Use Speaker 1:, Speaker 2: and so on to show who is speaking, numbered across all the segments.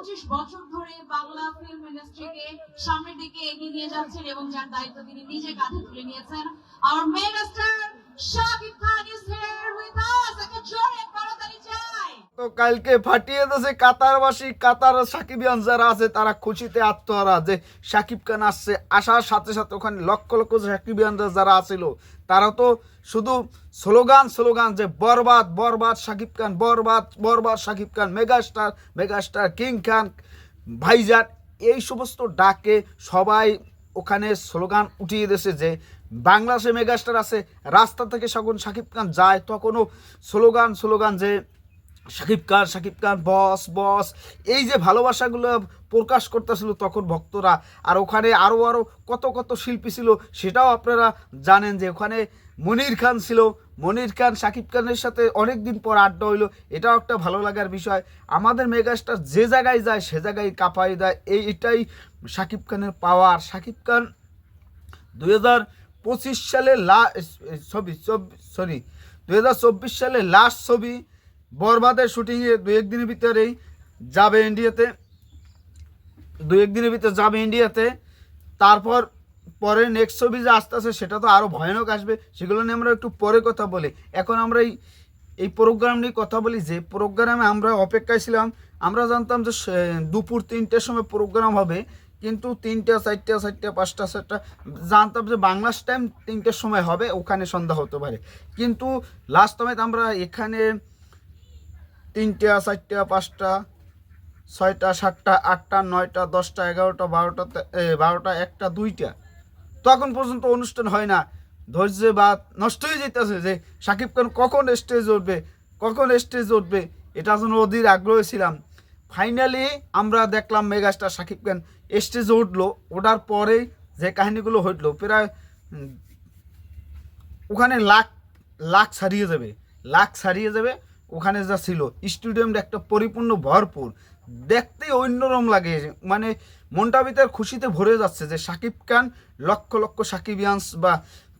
Speaker 1: পঁচিশ বছর ধরে বাংলা ফিল্ম ইন্ডাস্ট্রিকে সামনের দিকে এগিয়ে নিয়ে যাচ্ছেন এবং যার দায়িত্ব তিনি নিজে কাঁধে তুলে নিয়েছেন। আমার মেগাস্টার শাকিব খান
Speaker 2: তো কালকে ফাটিয়ে দিয়েছে কাতারবাসী, কাতার সাকিবিয়ান যারা আছে তারা খুশিতে আত্মহারা যে সাকিব খান আসছে। আসার সাথে সাথে ওখানে লক্ষ লক্ষ সাকিবিয়ানরা যারা আছিল তারা তো শুধু স্লোগান স্লোগান যে Borbaad Borbaad Shakib Khan, Borbaad Borbaad Shakib Khan, megastar megastar king Khan, ভাইজান, এই সমস্ত ডাকে সবাই ওখানে স্লোগান উঠিয়ে দিয়েছে যে বাংলাদেশে মেগাস্টার আছে, রাস্তা থেকে যখন সাকিব খান যায় তখনও স্লোগান স্লোগান যে শাকিব খান শাকিব খান, বস বস। এই যে ভালোবাসাগুলো প্রকাশ করতেছিল তখন ভক্তরা, আর ওখানে আরও আরও কত কত শিল্পী ছিল সেটাও আপনারা জানেন যে ওখানে মনির খান ছিল। মনির খান, শাকিব খানের সাথে অনেক দিন পর আড্ডা হইল, এটাও একটা ভালো লাগার বিষয়। আমাদের মেগাস্টার যে জায়গায় যায়, সে জায়গায় কাঁপাই দেয়। এই, এটাই শাকিব খানের পাওয়ার। শাকিব খান দুই হাজার পঁচিশ সালে লা ছবি সরি দু হাজার চব্বিশ সালে লাস্ট ছবি বরবাদের শুটিংয়ে দু একদিনের ভিতরেই যাবে ইন্ডিয়াতে। দু একদিনের ভিতরে যাবে ইন্ডিয়াতে। তারপর পরে নেক্সট ছবি যে আসতে আসে সেটা তো আরও ভয়ানক আসবে, সেগুলো নিয়ে আমরা একটু পরে কথা বলি। এখন আমরা এই এই প্রোগ্রাম নিয়ে কথা বলি যে প্রোগ্রামে আমরা অপেক্ষায় ছিলাম। আমরা জানতাম যে দুপুর তিনটের সময় প্রোগ্রাম হবে, কিন্তু তিনটা, চারটা চারটা, পাঁচটা চারটা জানতাম যে বাংলাদেশ টাইম তিনটের সময় হবে, ওখানে সন্ধ্যা হতে পারে। কিন্তু লাস্ট টাইমে আমরা এখানে তিনটা, চারটা, পাঁচটা, ছয়টা, সাতটা, আটটা, নয়টা, দশটা, এগারোটা, বারোটা বারোটা, একটা, দুইটা। তখন পর্যন্ত অনুষ্ঠান হয় না। ধৈর্য বা নষ্ট হয়ে যেতেছে যে সাকিব খান কখন স্টেজ উঠবে, কখন স্টেজ উঠবে, এটা যেন অধীর আগ্রহ ছিলাম। ফাইনালি আমরা দেখলাম মেগাস্টার সাকিব খান স্টেজে উঠল, ওঠার পরেই যে কাহিনিগুলো হইল, প্রায় ওখানে লাখ লাখ ছাড়িয়ে যাবে, লাখ ছাড়িয়ে যাবে। ওখানে যা ছিল, স্টেডিয়ামটা একটা পরিপূর্ণ ভরপুর। দেখতেই অন্যরকম লাগে মানে মনটা ভিতর খুশিতে ভরে যাচ্ছে যে সাকিব খান লক্ষ লক্ষ সাকিবিয়ান্স বা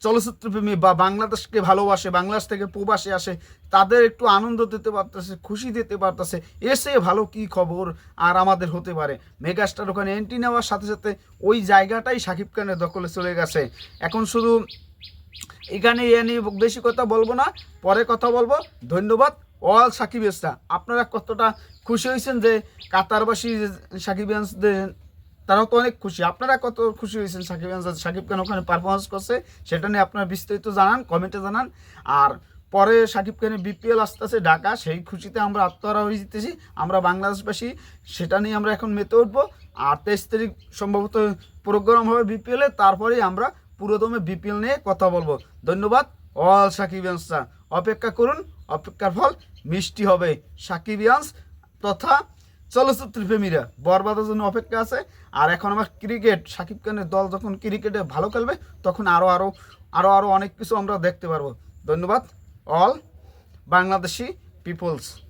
Speaker 2: চলচ্চিত্রপ্রেমী বা বাংলাদেশকে ভালোবাসে, বাংলাদেশ থেকে প্রবাসে আসে, তাদের একটু আনন্দ দিতে পারতেছে, খুশি দিতে পারতেছে। এসে ভালো কি খবর আর আমাদের হতে পারে? মেগাস্টার ওখানে এন্ট্রি নেওয়ার সাথে সাথে ওই জায়গাটাই সাকিব খানের দখলে চলে গেছে। এখন শুধু এখানে এ নিয়ে বেশি কথা বলব না, পরে কথা বলব। ধন্যবাদ। অল সাকিব ইসরা আপনারা কতটা খুশি হয়েছেন যে কাতারবাসী সাকিবিয়ান্সদের তারাও তো অনেক খুশি। আপনারা কত খুশি হয়েছেন সাকিব সাকিব খান ওখানে পারফরমেন্স করছে? সেটা নিয়ে আপনারা বিস্তারিত জানান কমেন্টে জানান। আর পরে সাকিব খানের বিপিএল আসতেছে ঢাকা, সেই খুশিতে আমরা আত্মহারা হয়ে যেতেছি। আমরা বাংলাদেশবাসী, সেটা নিয়ে আমরা এখন মেতে উঠবো। আর তেইশ তারিখ সম্ভবত প্রোগ্রাম হবে বিপিএলে তারপরেই আমরা পুরোদমে বিপিএল নিয়ে কথা বলব। ধন্যবাদ, অল সাকিবিয়ান্সরা অপেক্ষা করুন, অপেক্ষার ফল মিষ্টি হবে সাকিবিয়ান্স তথা চলচ্চিত্র প্রেমীরা। বরবাদের জন্য অপেক্ষা আছে। আর এখন আমার ক্রিকেট, সাকিব খানের দল যখন ক্রিকেটে ভালো খেলবে, তখন আরও আরও আরও আরও অনেক কিছু আমরা দেখতে পারব। ধন্যবাদ, অল বাংলাদেশি পিপলস।